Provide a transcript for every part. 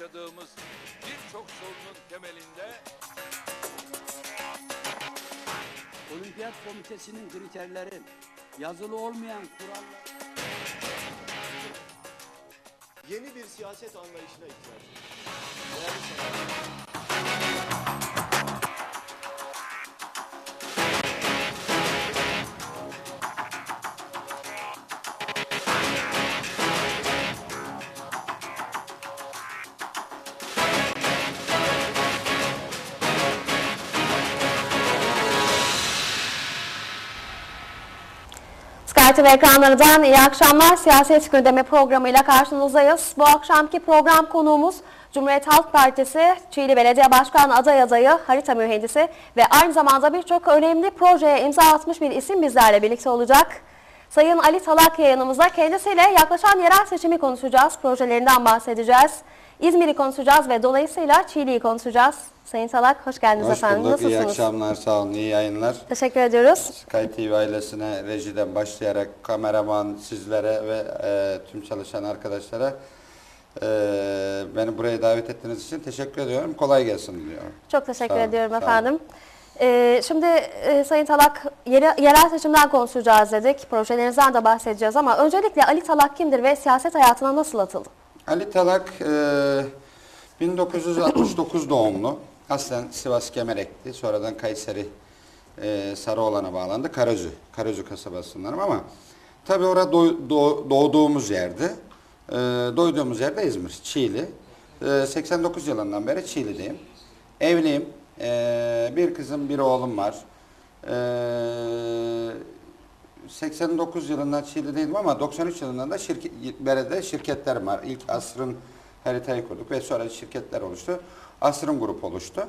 yaşadığımız birçok sorunun temelinde Olimpiyat Komitesi'nin kriterleri, yazılı olmayan kurallar. Yeni bir siyaset anlayışına ihtiyaç var. Sky TV ekranlarından iyi akşamlar. Siyaset gündemi programıyla karşınızdayız. Bu akşamki program konuğumuz Cumhuriyet Halk Partisi Çiğli Belediye Başkanı aday adayı harita mühendisi ve aynı zamanda birçok önemli projeye imza atmış bir isim bizlerle birlikte olacak. Sayın Ali Talak yanımızda. Kendisiyle yaklaşan yerel seçimi konuşacağız. Projelerinden bahsedeceğiz. İzmir'i konuşacağız ve dolayısıyla Çiğli'yi konuşacağız. Sayın Talak hoş geldiniz Hoş efendim. bulduk. İyi Nasılsınız? akşamlar. Sağ olun. İyi yayınlar. Teşekkür ediyoruz. Sky TV ailesine rejiden başlayarak kameraman sizlere ve e, tüm çalışan arkadaşlara e, beni buraya davet ettiğiniz için teşekkür ediyorum. Kolay gelsin diliyorum. Çok teşekkür Sağ ediyorum olun. efendim. Ee, şimdi e, Sayın Talak yere- yerel seçimden konuşacağız dedik. Projelerinizden de bahsedeceğiz ama öncelikle Ali Talak kimdir ve siyaset hayatına nasıl atıldı? Ali Talak e, 1969 doğumlu. Aslen Sivas Gemerek'ti. Sonradan Kayseri e, Sarıoğlan'a bağlandı. Karözü. Karözü kasabasındanım ama tabii orada doğ- doğ- doğduğumuz yerde e, doyduğumuz yerde İzmir, Çiğli. E, 89 yılından beri Çiğli'deyim. Evliyim. E, bir kızım, bir oğlum var. E, 89 yılından Çiğli'deydim ama 93 yılından da şirket, Bere'de şirketlerim var. İlk Asrın haritayı kurduk ve sonra şirketler oluştu. Asrın grup oluştu.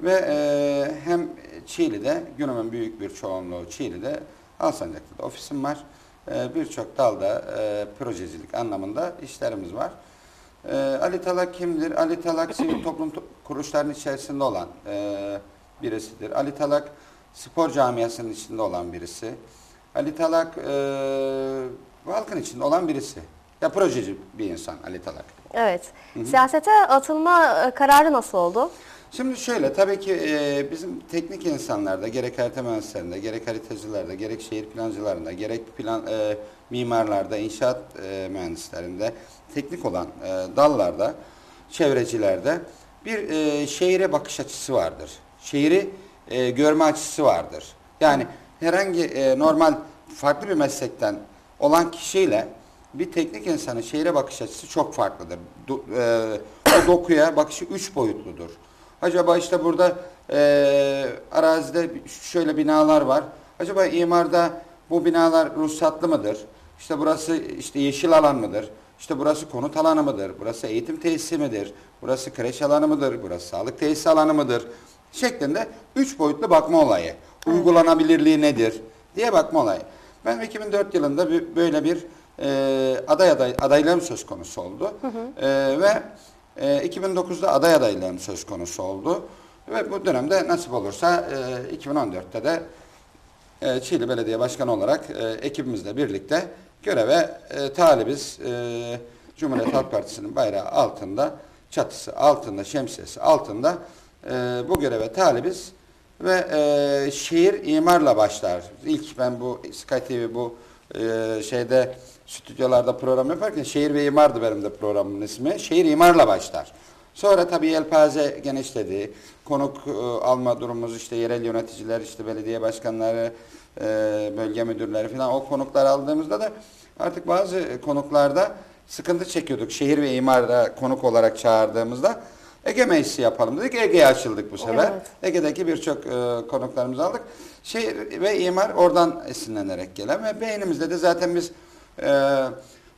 Ve e, hem Çiğli'de, günümün büyük bir çoğunluğu Çiğli'de, Alsancak'ta da ofisim var. E, Birçok dalda e, projecilik anlamında işlerimiz var. E, Ali Talak kimdir? Ali Talak sivil toplum to- kuruluşlarının içerisinde olan e, birisidir. Ali Talak spor camiasının içinde olan birisi. Ali Talak e, halkın içinde olan birisi. Ya projeci bir insan Ali Talak. Evet. Siyasete atılma e, kararı nasıl oldu? Şimdi şöyle tabii ki e, bizim teknik insanlarda gerek harita mühendislerinde gerek haritacılarda gerek şehir plancılarında gerek plan e, mimarlarda inşaat e, mühendislerinde teknik olan e, dallarda çevrecilerde bir e, şehire bakış açısı vardır. Şehri e, görme açısı vardır. Yani herhangi e, normal farklı bir meslekten olan kişiyle bir teknik insanın şehre bakış açısı çok farklıdır. Do, e, o dokuya bakışı üç boyutludur. Acaba işte burada e, arazide şöyle binalar var. Acaba imarda bu binalar ruhsatlı mıdır? İşte burası işte yeşil alan mıdır? İşte burası konut alanı mıdır? Burası eğitim tesisi midir? Burası kreş alanı mıdır? Burası sağlık tesisi alanı mıdır? Şeklinde üç boyutlu bakma olayı. Uygulanabilirliği nedir? diye bakma olayı. Ben 2004 yılında bir, böyle bir e, aday aday adaylığım söz konusu oldu. E, ve e, 2009'da aday adaylığım söz konusu oldu. Ve bu dönemde nasip olursa e, 2014'te de e, Çiğli Belediye Başkanı olarak e, ekibimizle birlikte göreve e, talibiz. E, Cumhuriyet Halk Partisi'nin bayrağı altında, çatısı altında, şemsiyesi altında e, bu göreve talibiz. Ve e, şehir imarla başlar. İlk ben bu Sky TV bu e, şeyde stüdyolarda program yaparken şehir ve imardı benim de programın ismi. Şehir imarla başlar. Sonra tabii yelpaze genişledi. Konuk e, alma durumumuz işte yerel yöneticiler, işte belediye başkanları, e, bölge müdürleri falan o konuklar aldığımızda da artık bazı konuklarda sıkıntı çekiyorduk. Şehir ve imarda konuk olarak çağırdığımızda Ege Meclisi yapalım dedik. Ege'ye açıldık bu sefer. Evet. Ege'deki birçok e, konuklarımızı aldık. Şehir ve imar oradan esinlenerek gelen ve beynimizde de zaten biz e,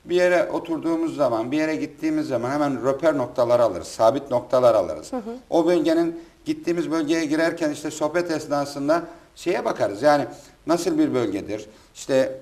bir yere oturduğumuz zaman, bir yere gittiğimiz zaman hemen röper noktalar alırız, sabit noktalar alırız. O bölgenin gittiğimiz bölgeye girerken işte sohbet esnasında şeye bakarız. Yani nasıl bir bölgedir? İşte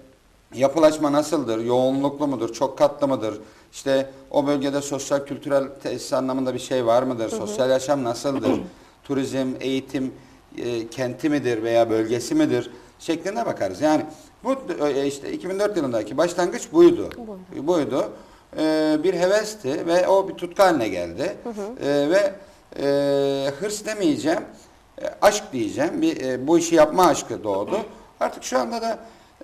yapılaşma nasıldır? Yoğunluklu mudur? Çok katlı mıdır? İşte o bölgede sosyal kültürel tesis anlamında bir şey var mıdır? Sosyal yaşam nasıldır? Turizm, eğitim e, kenti midir veya bölgesi midir? Şeklinde bakarız. Yani bu e, işte 2004 yılındaki başlangıç buydu. Buydu. e, bir hevesti ve o bir tutku haline geldi. E, ve e, hırs demeyeceğim, e, aşk diyeceğim. Bir, e, bu işi yapma aşkı doğdu. Artık şu anda da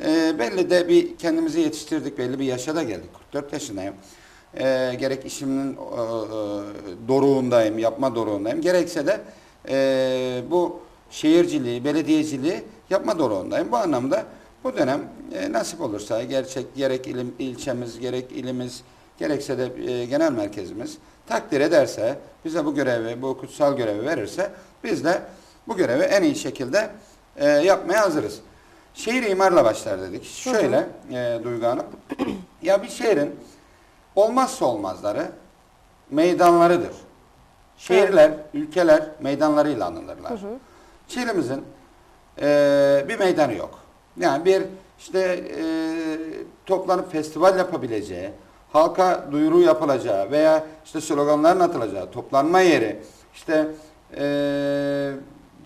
e, belli de bir kendimizi yetiştirdik, belli bir yaşa da geldik. 44 yaşındayım. E, gerek işimin e, e, doruğundayım, yapma doruğundayım. Gerekse de e, bu şehirciliği, belediyeciliği yapma doruğundayım. Bu anlamda bu dönem e, nasip olursa gerçek gerek ilim, ilçemiz, gerek ilimiz, gerekse de e, genel merkezimiz takdir ederse, bize bu görevi, bu kutsal görevi verirse biz de bu görevi en iyi şekilde e, yapmaya hazırız. Şehir imarla başlar dedik. Şöyle e, Duygu Hanım, ya bir şehrin olmazsa olmazları meydanlarıdır. Şehirler, ülkeler meydanlarıyla anılırlar. Şehrimizin e, bir meydanı yok. Yani bir işte e, toplanıp festival yapabileceği, halka duyuru yapılacağı veya işte sloganların atılacağı toplanma yeri, işte e,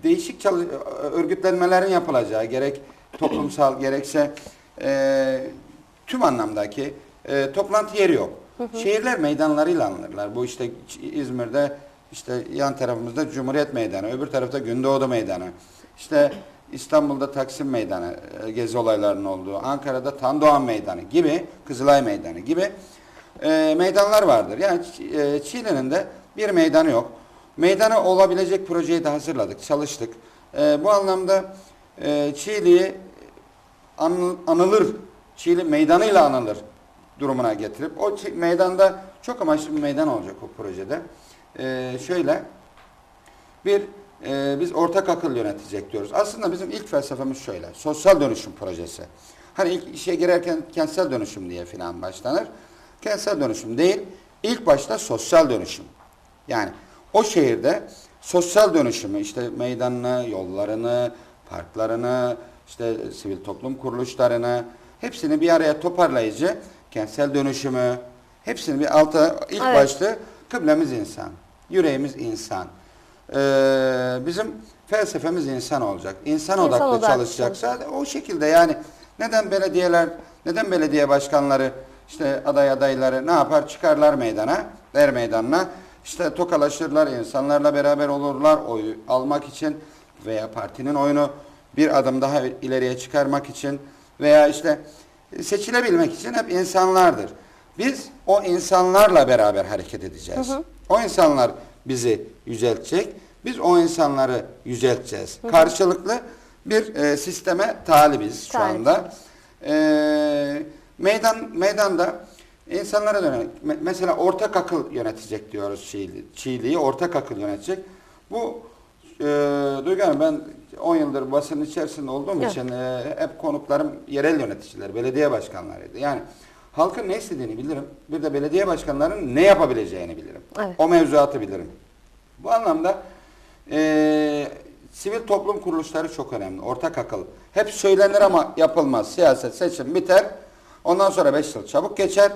değişik çalış- örgütlenmelerin yapılacağı gerek toplumsal gerekse e, tüm anlamdaki e, toplantı yeri yok. Şehirler meydanlarıyla anılırlar. Bu işte İzmir'de işte yan tarafımızda Cumhuriyet Meydanı, öbür tarafta Gündoğdu Meydanı. İşte İstanbul'da Taksim Meydanı, e, gezi olaylarının olduğu, Ankara'da Tandoğan Meydanı gibi, Kızılay Meydanı gibi e, meydanlar vardır. Yani e, Çiğli'nin de bir meydanı yok. Meydanı olabilecek projeyi de hazırladık, çalıştık. E, bu anlamda e, Çiğli'yi anıl- anılır, Çiğli meydanıyla anılır durumuna getirip o meydanda çok amaçlı bir meydan olacak o projede. Ee, şöyle bir e, biz ortak akıl yönetecek diyoruz. Aslında bizim ilk felsefemiz şöyle. Sosyal dönüşüm projesi. Hani ilk işe girerken kentsel dönüşüm diye filan başlanır. Kentsel dönüşüm değil. ilk başta sosyal dönüşüm. Yani o şehirde sosyal dönüşümü işte meydanını, yollarını, parklarını, işte sivil toplum kuruluşlarını hepsini bir araya toparlayıcı kentsel dönüşümü hepsini bir alta ilk Evet. başta kıblemiz insan, yüreğimiz insan. Ee, bizim felsefemiz insan olacak. İnsan, İnsan odaklı odaklı çalışacaksa o şekilde yani neden belediyeler, neden belediye başkanları işte aday adayları ne yapar? Çıkarlar meydana, der meydanına. işte tokalaşırlar, insanlarla beraber olurlar oy almak için veya partinin oyunu bir adım daha ileriye çıkarmak için veya işte seçilebilmek için hep insanlardır. Biz o insanlarla beraber hareket edeceğiz. O insanlar bizi yüceltecek. Biz o insanları yücelteceğiz. Karşılıklı bir e, sisteme talibiz şu anda. E, meydan meydanda insanlara dönelik me- mesela ortak akıl yönetecek diyoruz Çiğli. Çiğli'yi ortak akıl yönetecek. Bu e, Duygu Hanım ben 10 yıldır basının içerisinde olduğum Evet. için e, hep konuklarım yerel yöneticiler, belediye başkanlarıydı. Yani halkın ne istediğini bilirim. Bir de belediye başkanlarının ne yapabileceğini bilirim. Evet. O mevzuatı bilirim. Bu anlamda e, sivil toplum kuruluşları çok önemli. Ortak akıl. Hep söylenir ama yapılmaz. Siyaset, seçim biter. Ondan sonra 5 yıl çabuk geçer.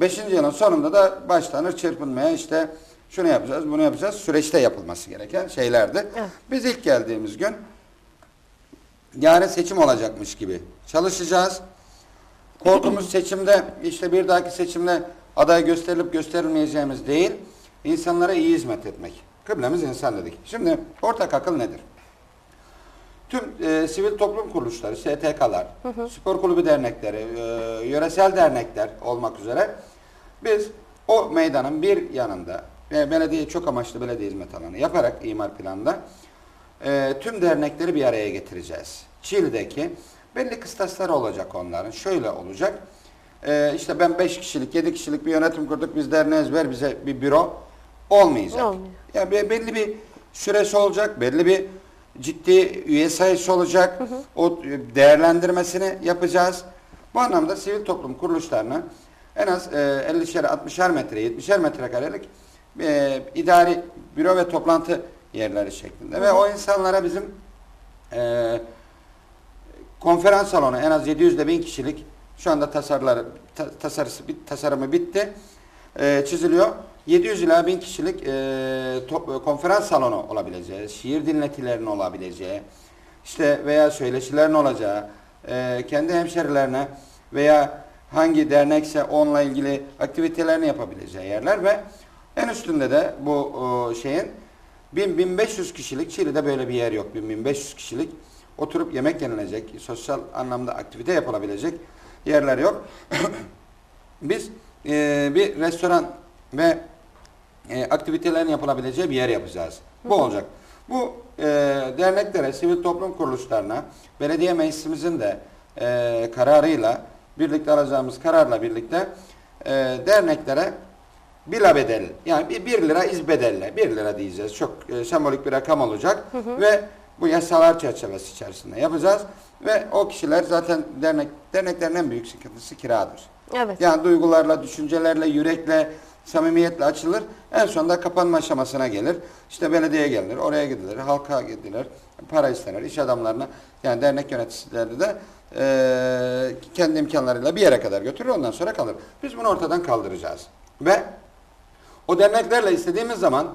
5. yılın sonunda da başlanır çırpınmaya işte şunu yapacağız, bunu yapacağız. Süreçte yapılması gereken şeylerdi. Evet. Biz ilk geldiğimiz gün yarın seçim olacakmış gibi çalışacağız. Korkumuz seçimde işte bir dahaki seçimde aday gösterilip gösterilmeyeceğimiz değil, insanlara iyi hizmet etmek. Kıblemiz insan dedik. Şimdi ortak akıl nedir? Tüm e, sivil toplum kuruluşları, STK'lar, spor kulübü dernekleri, e, yöresel dernekler olmak üzere biz o meydanın bir yanında ve belediye çok amaçlı belediye hizmet alanı yaparak imar planında e, tüm dernekleri bir araya getireceğiz. Çiğli'deki belli kıstasları olacak onların. Şöyle olacak. E, işte ben 5 kişilik, 7 kişilik bir yönetim kurduk. Biz derneğiz ver bize bir büro. Olmayacak. Olmuyor. Ya be- belli bir süresi olacak, belli bir ciddi üye sayısı olacak. O değerlendirmesini yapacağız. Bu anlamda sivil toplum kuruluşlarına en az e, 50'şer 60'er metre, 70'er metrekarelik e, idari büro ve toplantı yerleri şeklinde. Ve o insanlara bizim e, konferans salonu en az 700 ile 1000 kişilik şu anda tasarıları ta- tasarısı bit- tasarımı bitti. E, çiziliyor. 700 ila 1000 kişilik e, top- konferans salonu olabileceği, şiir dinletilerinin olabileceği, işte veya söyleşilerin olacağı, e, kendi hemşerilerine veya hangi dernekse onunla ilgili aktivitelerini yapabileceği yerler ve en üstünde de bu o, şeyin 1000-1500 kişilik Çiğli'de böyle bir yer yok. 1000-1500 kişilik oturup yemek yenilecek, sosyal anlamda aktivite yapılabilecek yerler yok. Biz e, bir restoran ve e, aktivitelerin yapılabileceği bir yer yapacağız. Bu olacak. Bu e, derneklere, sivil toplum kuruluşlarına, belediye meclisimizin de e, kararıyla, birlikte alacağımız kararla birlikte e, derneklere bila bedel, yani bir, bir lira iz bedelle, bir lira diyeceğiz. Çok e, sembolik bir rakam olacak ve bu yasalar çerçevesi içerisinde yapacağız. Ve o kişiler zaten dernek, derneklerin en büyük sıkıntısı kiradır. Evet. Yani duygularla, düşüncelerle, yürekle, samimiyetle açılır. En sonunda kapanma aşamasına gelir. İşte belediyeye gelinir, oraya gidilir, halka gidilir, para istenir, iş adamlarına, yani dernek yöneticileri de eee, kendi imkanlarıyla bir yere kadar götürür, ondan sonra kalır. Biz bunu ortadan kaldıracağız. Ve o derneklerle istediğimiz zaman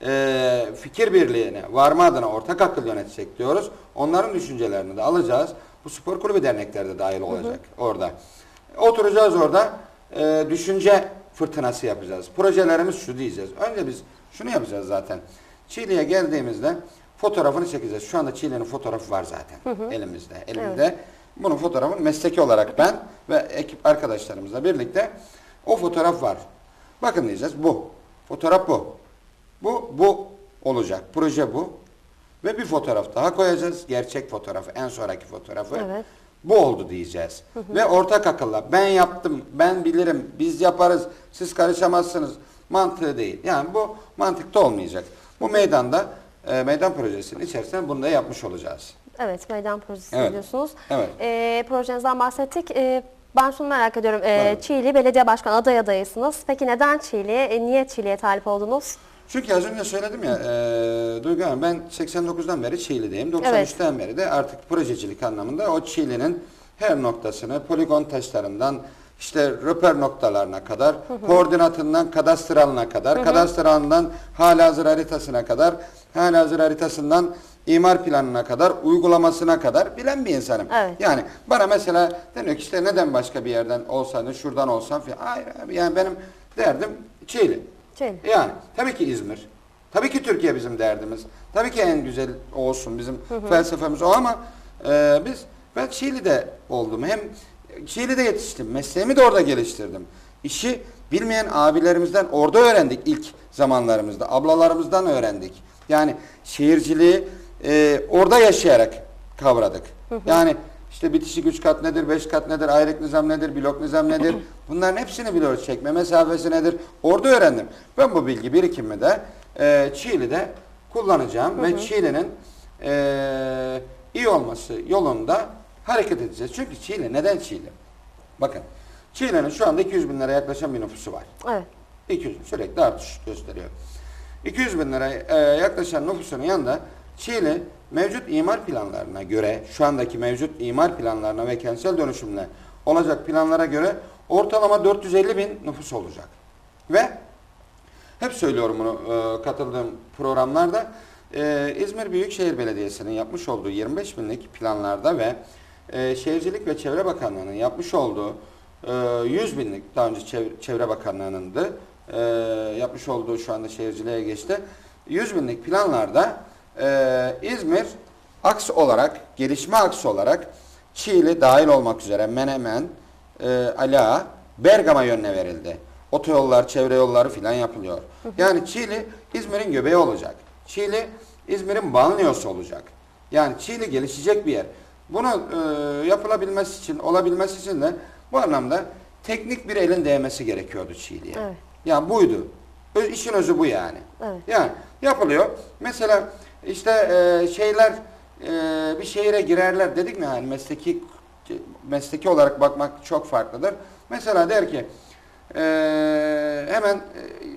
eee, fikir birliğine varma adına ortak akıl yönetecek diyoruz. Onların düşüncelerini de alacağız. Bu spor kulübü dernekleri de dahil olacak orada. Oturacağız orada. eee, düşünce fırtınası yapacağız. Projelerimiz şu diyeceğiz. Önce biz şunu yapacağız zaten. Çiğli'ye geldiğimizde fotoğrafını çekeceğiz. Şu anda Çiğli'nin fotoğrafı var zaten elimizde. Elimde. Bunun fotoğrafını mesleki olarak ben ve ekip arkadaşlarımızla birlikte o fotoğraf var. Bakın diyeceğiz bu. Fotoğraf bu. Bu bu olacak. Proje bu. Ve bir fotoğraf daha koyacağız. Gerçek fotoğrafı, en sonraki fotoğrafı. Evet. Bu oldu diyeceğiz. Ve ortak akılla ben yaptım, ben bilirim, biz yaparız, siz karışamazsınız mantığı değil. Yani bu mantıkta olmayacak. Bu meydanda, e, meydan projesinin içerisinde bunu da yapmış olacağız. Evet, meydan projesi Evet. diyorsunuz. Evet. Ee, projenizden bahsettik. Ee, ben şunu merak ediyorum. Ee. Çiğli Belediye Başkanı aday adayısınız. Peki neden Çiğli? E, niye Çiğli'ye talip oldunuz? Çünkü az önce söyledim ya, e, Duygu Hanım ben 89'dan beri Çiğli'deyim. 93'ten beri de artık projecilik anlamında o Çiğli'nin her noktasını, poligon taşlarından, işte röper noktalarına kadar, koordinatından kadastralına kadar, kadastralından halihazır haritasına kadar, halihazır haritasından imar planına kadar, uygulamasına kadar bilen bir insanım. Evet. Yani bana mesela deniyor ki işte neden başka bir yerden olsan, şuradan olsan filan. Hayır abi yani benim derdim Çiğli. Çiğli. Yani tabii ki İzmir. Tabii ki Türkiye bizim derdimiz. Tabii ki en güzel olsun bizim felsefemiz o ama e, biz ben Çiğli'de oldum. Hem Çiğli'de yetiştim. Mesleğimi de orada geliştirdim. İşi bilmeyen abilerimizden orada öğrendik ilk zamanlarımızda. Ablalarımızdan öğrendik. Yani şehirciliği e, orada yaşayarak kavradık. Yani işte bitişik üç kat nedir, beş kat nedir, ayrık nizam nedir, blok nizam nedir? Bunların hepsini biliyoruz. Çekme mesafesi nedir? Orada öğrendim. Ben bu bilgi birikimi de e, Çiğli'de kullanacağım ve Çiğli'nin e, iyi olması yolunda hareket edeceğiz. Çünkü Çiğli, neden Çiğli? Bakın, Çiğli'nin şu anda 200 bin liraya yaklaşan bir nüfusu var. Evet. 200 sürekli artış gösteriyor. 200 bin liraya e, yaklaşan nüfusunun yanında Çiğli mevcut imar planlarına göre şu andaki mevcut imar planlarına ve kentsel dönüşümle olacak planlara göre ortalama 450 bin nüfus olacak. Ve hep söylüyorum bunu e, katıldığım programlarda e, İzmir Büyükşehir Belediyesi'nin yapmış olduğu 25 binlik planlarda ve e, Şehircilik ve Çevre Bakanlığı'nın yapmış olduğu e, 100 binlik daha önce Çev- Çevre Bakanlığı'nındı e, yapmış olduğu şu anda şehirciliğe geçti. 100 binlik planlarda e, İzmir aks olarak, gelişme aksı olarak Çiğli dahil olmak üzere Menemen, e, Ala, Bergama yönüne verildi. Otoyollar, çevre yolları filan yapılıyor. Yani Çiğli İzmir'in göbeği olacak. Çiğli İzmir'in banliyosu olacak. Yani Çiğli gelişecek bir yer. Bunu e, yapılabilmesi için, olabilmesi için de bu anlamda teknik bir elin değmesi gerekiyordu Çiğli'ye. Evet. Yani buydu. Ö- İşin özü bu yani. Evet. Yani yapılıyor. Mesela işte e, şeyler e, bir şehire girerler dedik mi yani mesleki mesleki olarak bakmak çok farklıdır. Mesela der ki e, hemen e,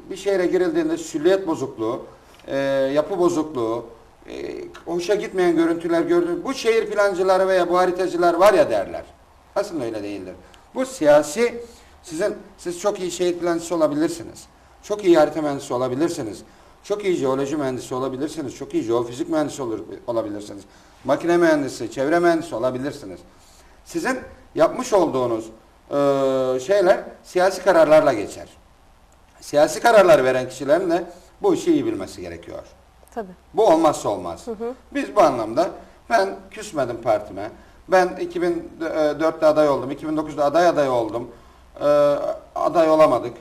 bir şehre girildiğinde sülliyet bozukluğu, e, yapı bozukluğu, e, hoşa gitmeyen görüntüler gördüğünüz bu şehir plancıları veya bu haritacılar var ya derler. Aslında öyle değildir. Bu siyasi sizin siz çok iyi şehir plancısı olabilirsiniz. Çok iyi harita mühendisi olabilirsiniz. Çok iyi jeoloji mühendisi olabilirsiniz. Çok iyi jeofizik mühendisi olur, olabilirsiniz. Makine mühendisi, çevre mühendisi olabilirsiniz. Sizin yapmış olduğunuz e, şeyler siyasi kararlarla geçer. Siyasi kararlar veren kişilerin de bu işi iyi bilmesi gerekiyor. Tabii. Bu olmazsa olmaz. Biz bu anlamda ben küsmedim partime. Ben 2004'te aday oldum. 2009'da aday aday oldum. Ee, aday olamadık.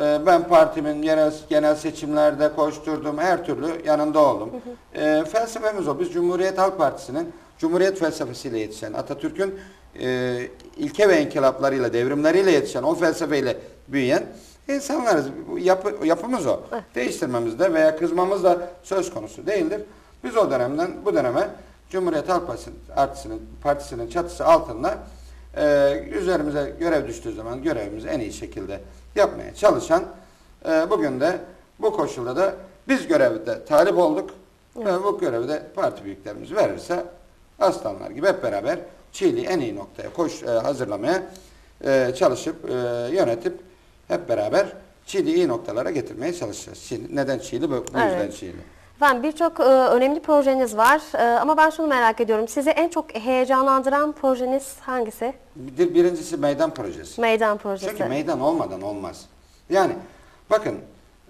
Ee, ben partimin genel, genel seçimlerde koşturdum. Her türlü yanında oldum. Ee, felsefemiz o. Biz Cumhuriyet Halk Partisi'nin Cumhuriyet felsefesiyle yetişen, Atatürk'ün e, ilke ve inkılaplarıyla, devrimleriyle yetişen, o felsefeyle büyüyen insanlarız. Bu yapı, yapımız o. Değiştirmemiz de veya kızmamız da söz konusu değildir. Biz o dönemden bu döneme Cumhuriyet Halk Partisi'nin, Partisi'nin, çatısı altında e, üzerimize görev düştüğü zaman görevimizi en iyi şekilde yapmaya çalışan e, bugün de bu koşulda da biz görevde talip olduk ve bu görevi de parti büyüklerimiz verirse aslanlar gibi hep beraber Çiğli en iyi noktaya koş, e, hazırlamaya e, çalışıp e, yönetip hep beraber Çiğli iyi noktalara getirmeye çalışacağız. Çiğli, neden Çiğli? Bu, bu yüzden Evet. Çiğli. Efendim birçok e, önemli projeniz var E, ama ben şunu merak ediyorum. Sizi en çok heyecanlandıran projeniz hangisi? Bir, birincisi meydan projesi. Meydan projesi. Çünkü meydan olmadan olmaz. Yani bakın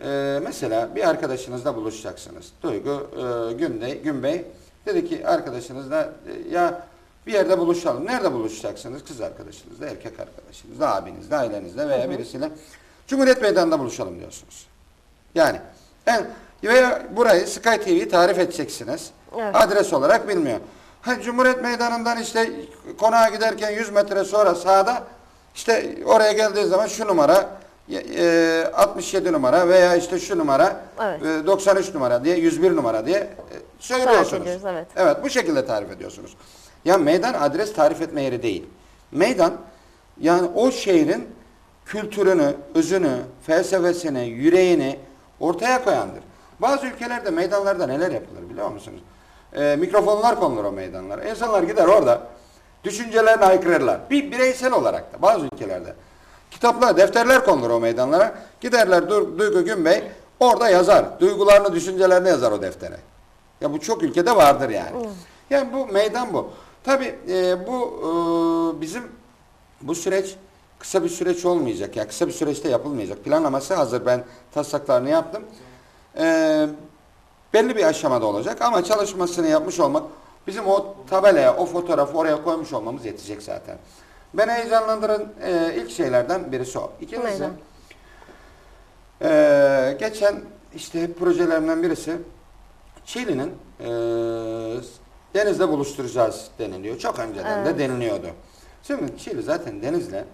e, mesela bir arkadaşınızla buluşacaksınız. Duygu e, Günbey, Günbey dedi ki arkadaşınızla e, ya bir yerde buluşalım. Nerede buluşacaksınız? Kız arkadaşınızla, erkek arkadaşınızla, abinizle, ailenizle veya birisiyle. Cumhuriyet Meydanı'nda buluşalım diyorsunuz. Yani en veya burayı Sky TV'yi tarif edeceksiniz. Evet. Adres olarak bilmiyor. Ha, Cumhuriyet Meydanı'ndan işte konağa giderken 100 metre sonra sağda işte oraya geldiği zaman şu numara e, 67 numara veya işte şu numara Evet. e, 93 numara diye 101 numara diye e, söylüyorsunuz. ediyoruz, evet. Evet bu şekilde tarif ediyorsunuz. Ya meydan adres tarif etme yeri değil. Meydan yani o şehrin kültürünü, özünü, felsefesini, yüreğini ortaya koyandır. Bazı ülkelerde meydanlarda neler yapılır biliyor musunuz? Ee, mikrofonlar konulur o meydanlara. İnsanlar gider orada düşüncelerini haykırırlar. Bir bireysel olarak da bazı ülkelerde. Kitaplar, defterler konulur o meydanlara. Giderler Du- Duygu Günbey orada yazar. Duygularını, düşüncelerini yazar o deftere. Ya bu çok ülkede vardır yani. Yani bu meydan bu. Tabii e, bu e, bizim bu süreç kısa bir süreç olmayacak. Ya kısa bir süreçte yapılmayacak. Planlaması hazır. Ben taslaklarını yaptım. E, belli bir aşamada olacak ama çalışmasını yapmış olmak bizim o tabelaya, o fotoğrafı oraya koymuş olmamız yetecek zaten. Beni heyecanlandıran e, ilk şeylerden birisi o. İkincisi ee, geçen işte projelerimden birisi Çiğli'nin e, denizle buluşturacağız deniliyor. Çok önceden de deniliyordu. Şimdi Çiğli zaten denizle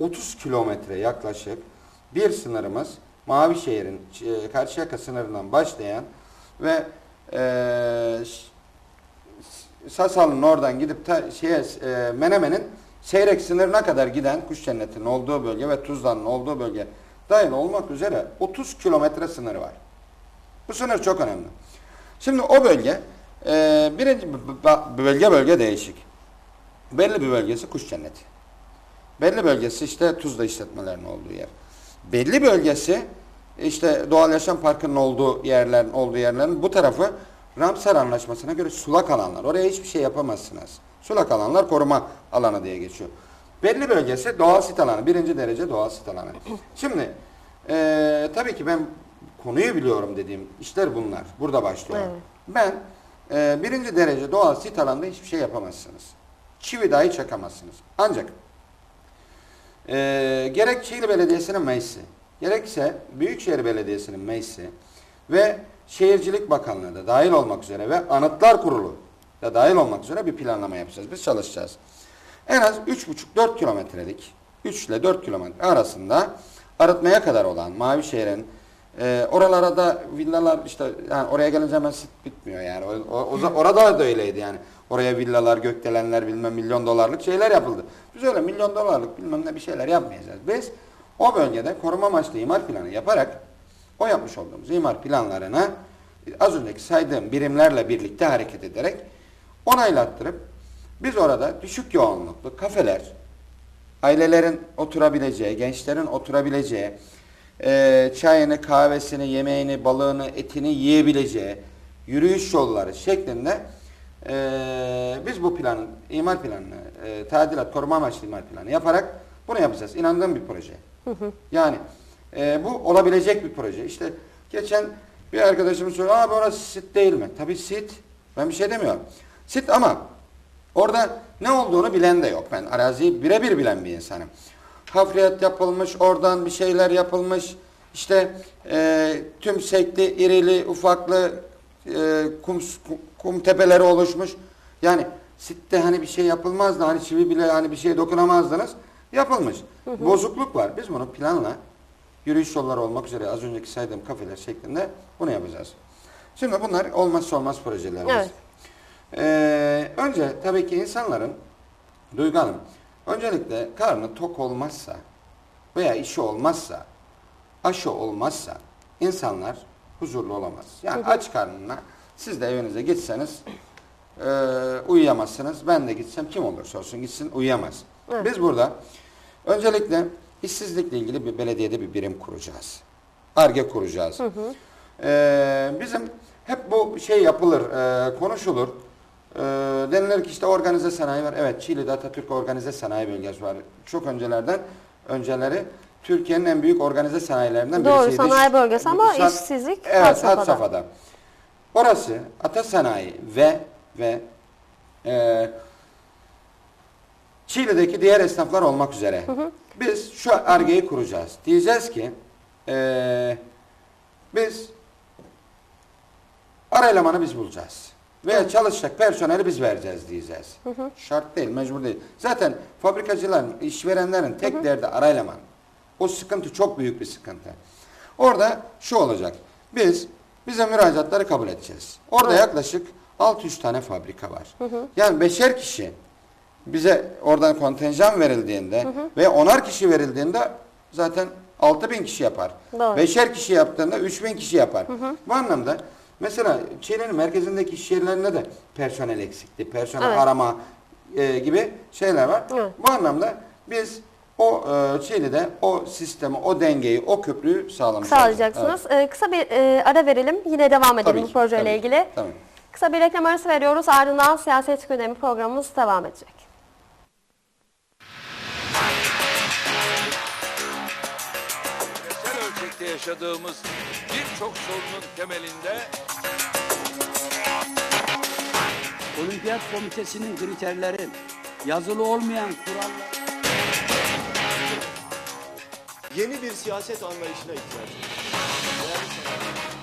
30 kilometre yaklaşık bir sınırımız Mavişehir'in e, Karşıyaka sınırından başlayan ve e, Sasal'ın oradan gidip ta, şeye, e, Menemen'in Seyrek sınırına kadar giden Kuş Cenneti'nin olduğu bölge ve Tuzla'nın olduğu bölge dahil olmak üzere 30 kilometre sınırı var. Bu sınır çok önemli. Şimdi o bölge e, birinci bölge bölge değişik. Belli bir bölgesi Kuş Cenneti. Belli bölgesi işte Tuzla işletmelerinin olduğu yer. Belli bölgesi işte Doğal Yaşam Parkı'nın olduğu yerlerin olduğu yerlerin bu tarafı Ramsar Anlaşması'na göre sulak alanlar. Oraya hiçbir şey yapamazsınız. Sulak alanlar koruma alanı diye geçiyor. Belli bölgesi doğal sit alanı. Birinci derece doğal sit alanı. Şimdi eee, tabii ki ben konuyu biliyorum dediğim işler bunlar. Burada başlıyor. Evet. Ben eee, birinci derece doğal sit alanında hiçbir şey yapamazsınız. Çivi dahi çakamazsınız. Ancak ee, gerek Çiğli Belediyesi'nin meclisi, gerekse Büyükşehir Belediyesi'nin meclisi ve Şehircilik Bakanlığı da dahil olmak üzere ve Anıtlar Kurulu da dahil olmak üzere bir planlama yapacağız. Biz çalışacağız. En az 3,5-4 kilometrelik 3 ile 4 kilometre arasında arıtmaya kadar olan Mavişehir'in e, oralara da villalar işte yani oraya gelince hemen bitmiyor yani. O, o- o- orada da öyleydi yani. Oraya villalar, gökdelenler bilmem milyon dolarlık şeyler yapıldı. Biz öyle milyon dolarlık bilmem ne bir şeyler yapmayacağız. Biz o bölgede koruma amaçlı imar planı yaparak o yapmış olduğumuz imar planlarını az önceki saydığım birimlerle birlikte hareket ederek onaylattırıp biz orada düşük yoğunluklu kafeler, ailelerin oturabileceği, gençlerin oturabileceği, e, çayını, kahvesini, yemeğini, balığını, etini yiyebileceği yürüyüş yolları şeklinde e, biz bu planın, imar planını, e, tadilat, koruma amaçlı imar planı yaparak Bunu yapacağız. İnandığım bir proje. Yani e, bu olabilecek bir proje. İşte geçen bir arkadaşımız söylüyor, abi orası sit değil mi? Tabii sit. Ben bir şey demiyorum. Sit ama orada ne olduğunu bilen de yok. Ben araziyi birebir bilen bir insanım. Hafriyat yapılmış, oradan bir şeyler yapılmış. İşte e, tüm sekli, irili, ufaklı e, kum, kum, tepeleri oluşmuş. Yani sitte hani bir şey yapılmazdı. Hani çivi bile hani bir şeye dokunamazdınız. Yapılmış. Bozukluk var. Biz bunu planla yürüyüş yolları olmak üzere az önceki saydığım kafeler şeklinde bunu yapacağız. Şimdi bunlar olmazsa olmaz projelerimiz. Evet. Ee, önce tabii ki insanların Duygu Hanım, öncelikle karnı tok olmazsa veya işi olmazsa, aşı olmazsa insanlar huzurlu olamaz. Yani aç karnına siz de evinize gitseniz e, uyuyamazsınız. Ben de gitsem kim olursa olsun gitsin uyuyamaz. Biz burada öncelikle işsizlikle ilgili bir belediyede bir birim kuracağız. ARGE kuracağız. Ee, bizim hep bu şey yapılır, e, konuşulur. Ee, denilir ki işte organize sanayi var. Evet, Çiğli'de Atatürk Organize Sanayi Bölgesi var. Çok öncelerden, önceleri Türkiye'nin en büyük organize sanayilerinden Doğru, birisiydi. sanayi bölgesi ama Sat- işsizlik evet, had safhada. had safhada. Orası Ata Sanayi ve ve e, Çiğli'deki diğer esnaflar olmak üzere biz şu argeyi kuracağız. Diyeceğiz ki e, biz ara elemanı biz bulacağız. Veya çalışacak personeli biz vereceğiz diyeceğiz. Şart değil, mecbur değil. Zaten fabrikacıların, işverenlerin tek derdi ara eleman. O sıkıntı çok büyük bir sıkıntı. Orada şu olacak. Biz bize müracaatları kabul edeceğiz. Orada yaklaşık 600 tane fabrika var. Yani beşer kişi bize oradan kontenjan verildiğinde ve onar kişi verildiğinde zaten 6000 kişi yapar. Doğru. Beşer kişi yaptığında 3000 kişi yapar. Bu anlamda mesela Çiğli'nin merkezindeki iş yerlerinde de personel eksikti. Personel Evet. arama e, gibi şeyler var. Evet. Bu anlamda biz o e, Çiğli'de o sistemi, o dengeyi, o köprüyü sağlamış olacağız. Sağlayacaksınız. Ee, kısa bir e, ara verelim. Yine devam edelim Tabii bu ki, projeyle tabii ki, ilgili. tabii. Kısa bir reklam arası veriyoruz. Ardından siyaset gündemi programımız devam edecek. Yaşadığımız birçok sorunun temelinde Olimpiyat Komitesi'nin kriterleri, yazılı olmayan kurallar. Yeni bir siyaset anlayışına ihtiyacımız var.